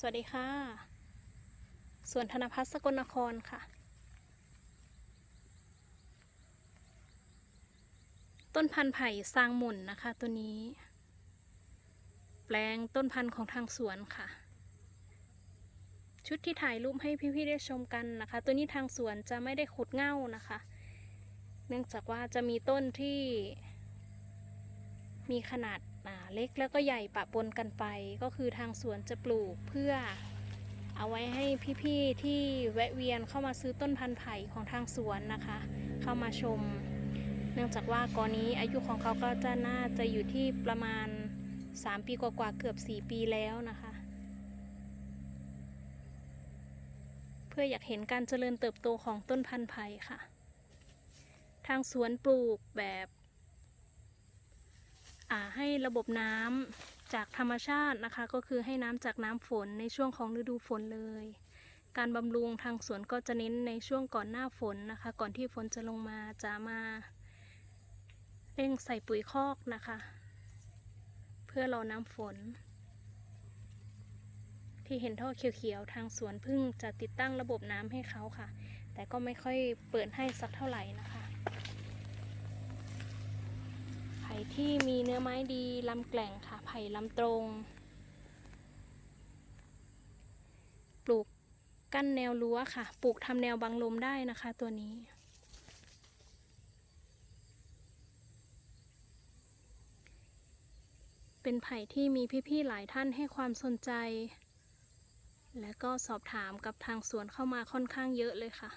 สวัสดีค่ะสวนธนพัฒน์สกลนครค่ะ ต้นพันธุ์ไผ่สร้างหมุนนะคะ ตัวนี้ แปลงต้นพันธุ์ของทางสวนค่ะ ชุดที่ถ่ายรูปให้พี่ๆได้ชมกันนะคะ ตัวนี้ทางสวนจะไม่ได้ขุดเง่านะคะ เนื่องจากว่าจะมีต้นที่ มีขนาดาเล็กแล้วก็ใหญ่ปะปนกันไป ก็คือทางสวนจะปลูกเพื่อเอาไว้ให้พี่ๆที่แวะเวียนเข้ามาซื้อต้นพันธุ์ไผ่ของทางสวนนะคะ เข้ามาชม เนื่องจากว่ากอนี้อายุของเขาก็จะน่าจะอยู่ที่ประมาณ 3 ปีกว่าๆเกือบ 4 ปีแล้วนะคะ เพื่ออยากเห็นการเจริญเติบโตของต้นพันธุ์ไผ่ค่ะ ทางสวนปลูกแบบ ให้ระบบน้ำจากธรรมชาตินะคะ ก็คือให้น้ำจากน้ำฝนในช่วงของฤดูฝนเลย การบำรุงทางสวนก็จะเน้นในช่วงก่อนหน้าฝนนะคะ ก่อนที่ฝนจะลงมาจะมาเร่งใส่ปุ๋ยคอกนะคะ เพื่อรอน้ำฝน ที่เห็นท่อเขียวๆ ทางสวนเพึ่งจะติดตั้งระบบน้ำให้เขาค่ะ แต่ก็ไม่ค่อยเปิดให้สักเท่าไหร่นะคะ ไผ่ ที่มีเนื้อไม้ดีลำแกล่งค่ะไผ่ลำตรง ปลูกกั้นแนวรั้วค่ะ ปลูกทำแนวบังลมได้นะคะตัวนี้เป็นไผ่ที่มีพี่ๆ หลายท่านให้ความสนใจ และก็สอบถามกับทางสวนเข้ามาค่อนข้างเยอะเลยค่ะ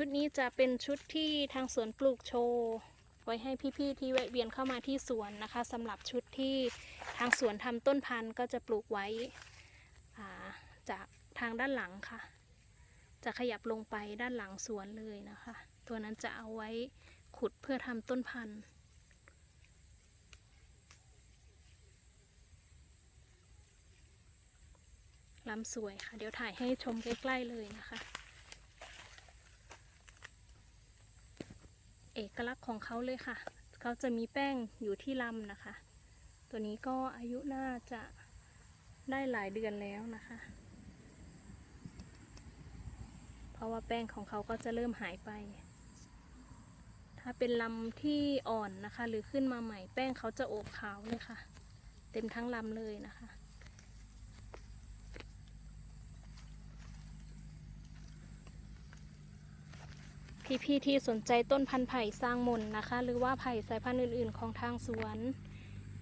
ชุดนี้จะเป็นชุดที่ทางสวนปลูกโชว์ไว้ให้พี่ๆที่แวะเวียนเข้ามาที่สวนนะคะสำหรับชุดที่ทางสวนทำต้นพันธุ์ก็จะปลูกไว้จากทางด้านหลังค่ะ จะขยับลงไปด้านหลังสวนเลยนะคะ ตัวนั้นจะเอาไว้ขุดเพื่อทำต้นพันธุ์ลำสวยค่ะ เดี๋ยวถ่ายให้ชมใกล้ ๆ เลยนะคะ เอกลักษณ์ของเขาเลยค่ะ เขาจะมีแป้งอยู่ที่ลำนะคะ ตัวนี้ก็อายุน่าจะได้หลายเดือนแล้วนะคะ เพราะว่าแป้งของเขาก็จะเริ่มหายไป ถ้าเป็นลำที่อ่อนนะคะ หรือขึ้นมาใหม่แป้งเขาจะโอบขาวเลยค่ะ เต็มทั้งลำเลยนะคะ พี่ๆที่สนใจต้นพันธุ์ไผ่สร้างมนนะคะ หรือว่าไผ่สายพันธุ์อื่นๆ ของทางสวน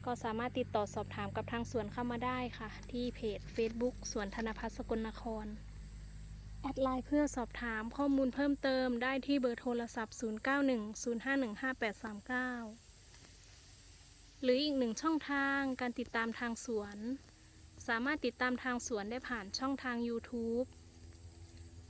ก็สามารถติดต่อสอบถามกับทางสวนเข้ามาได้ค่ะ ที่เพจ Facebook สวนธนพัฒน์สกลนคร แอดไลน์เพื่อสอบถามข้อมูลเพิ่มเติมได้ที่เบอร์โทรศัพท์ 0910515839 หรืออีกหนึ่งช่องทางการติดตามทางสวน สามารถติดตามทางสวนได้ผ่านช่องทาง YouTube